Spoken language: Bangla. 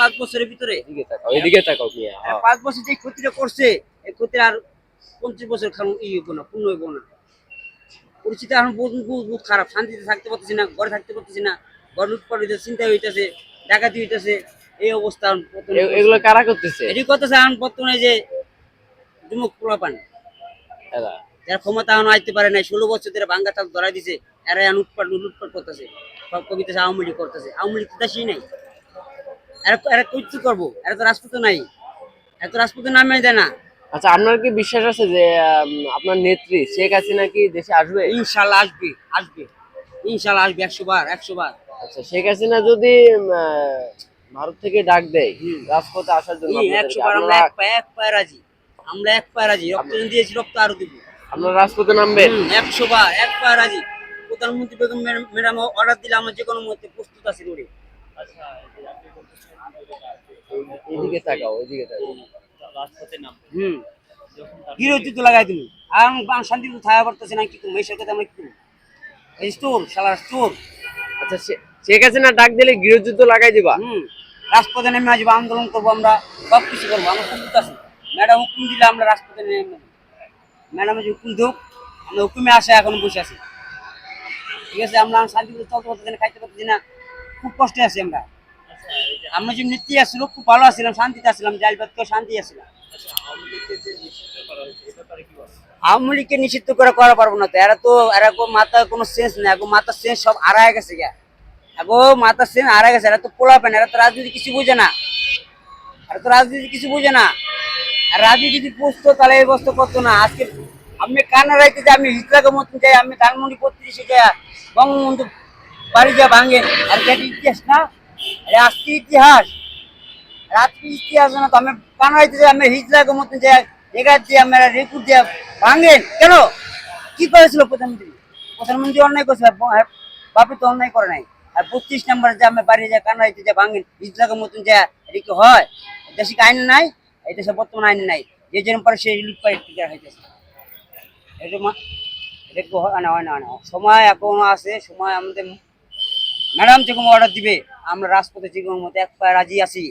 পাঁচ বছরের ভিতরে, পাঁচ বছর যে ক্ষতিটা করছে, আর পঞ্চাশ বছর ই না, পূর্ণ হইব না। এখন বহুত বহুত খারাপ শান্তিতে থাকতে পারতেছি না ঘরে থাকতে পারতেছি না ঘর লুটপাট হইতেছে চিন্তা হইতেছে ডাকাতি হইতেছে এই অবস্থা এগুলো কারা করতেছে? এটি করতেছে এখন বর্তমানে যে যুবক পোলাপান এরা। যারা ক্ষমতা এখন আইতে পারে নাই ষোলো বছর ধরে ভাঙ্গা চাল ধরাই দিছে এরা এখন উৎপাট লুটপাট করতেছে সব কবিতা আওয়ামী লীগ করতেছে আওয়ামী লীগ নাই। এরা এরা কইতে করব? এরা তো রাজপুত নাই। এরা তো রাজপুতের নামে দেয় না। আচ্ছা আপনার কি বিশ্বাস আছে যে আপনার নেত্রী শেখ হাসিনা কি দেশে আসবে? ইনশাল্লাহ আসবে আসবে। ইনশাল্লাহ আসবে একশো বার একশো বার। আচ্ছা শেখ হাসিনা যদি আহ, ভারত থেকে ডাক দেয় হুম। রাজপথে আসার জন্য আমরা এক পায়ে এক পায়ে রাজি। আমরা এক পায়ে রাজি। রক্ত দিয়েছি রক্ত আরও দিব। আপনারা রাজপথে নামবেন? একশো বার এক পায়ে রাজি। প্রধানমন্ত্রী বেগম ম্যাডাম- অর্ডার দিলে আমরা যে কোনো মুহূর্তে প্রস্তুত আছি রোডে। এদিকে তাকাও এদিকে তাকাও। হুম। বিরোধী লাগাই দিল? আর আমি শান্তি থাকা পারতেছি না কি করব এই সরকার আমরা কি করব এই স্টোর শালার স্টোর। আচ্ছা শেখ হাসিনা ডাক দিলে গৃহযুদ্ধ লাগাই দিবা। রাজপথে নেমে আসব, আন্দোলন করব আমরা, সব কিছু করব, আমরা প্রস্তুত আছি ম্যাডাম হুকুম দিলে আমরা রাজপথে নেমে ম্যাডাম যে হুকুম হোক আমরা হুকুমে আসে, এখন বসে আছি। ঠিক আছে, আমরা শান্তি চলতে পারতেছি না, খাইতে পারতেছি না, খুব কষ্টে আছি আমরা। আমরা যে নৃত্যে আসছিল, খুব ভালো আছিলাম, শান্তিতে আসছিলাম জাল করে শান্তি আসছিলাম আওয়ামী লীগকে নিষিদ্ধ করে করা পারব না তো, এরা তো, এরা কো মাথার কোনো সেন্স নেই মাথার সেন্স সব হারায় গেছে গা এখন মাথার সেন্স হারায় গেছে এরা তো পোলা পেন, এরা তো রাজনীতি কিছু বুঝে না। এরা তো রাজনীতি কিছু বুঝে না। আর রাজনীতি যদি বুঝতো, তাহলে এই বস্তু করতো না। আজকে আমি কানা রাইতে যে আমি হিজলাকে মতন যাই, আমি ধানমন্ডি পত্রিশে যাই, বঙ্গবন্ধু বাড়ি যা ভাঙেন আর যেটা ইতিহাস না? আজকে ইতিহাস? রাত্রি ইতিহাস না? তো আমি কানাইতে যে আমি হিজলাকে মতন যে এগার দিয়ে আমরা রেকুর দিয়ে ভাঙেন। কেন? কি করেছিল প্রধানমন্ত্রী? প্রধানমন্ত্রী অন্যায় করেছিল বাপে তো অন্যায় করে নাই। আর পঁচিশ নম্বর যে আমি বাড়ি যায় কানাইতে যে ভাঙেন হিজলাকে মতন যে এটা হয়? দেশে কি আইন নাই? এই দেশে বর্তমান আইন নাই। যে যেরকম পারে সেই রিলিফ পাই টিকা হইতেছে। এটা হয়? না হয় না সময় এখন আছে, সময় আমাদের ম্যাডাম যেরকম অর্ডার দিবে, আমরা রাজপথে যেরকম মতো এক পায়ে রাজি আছি।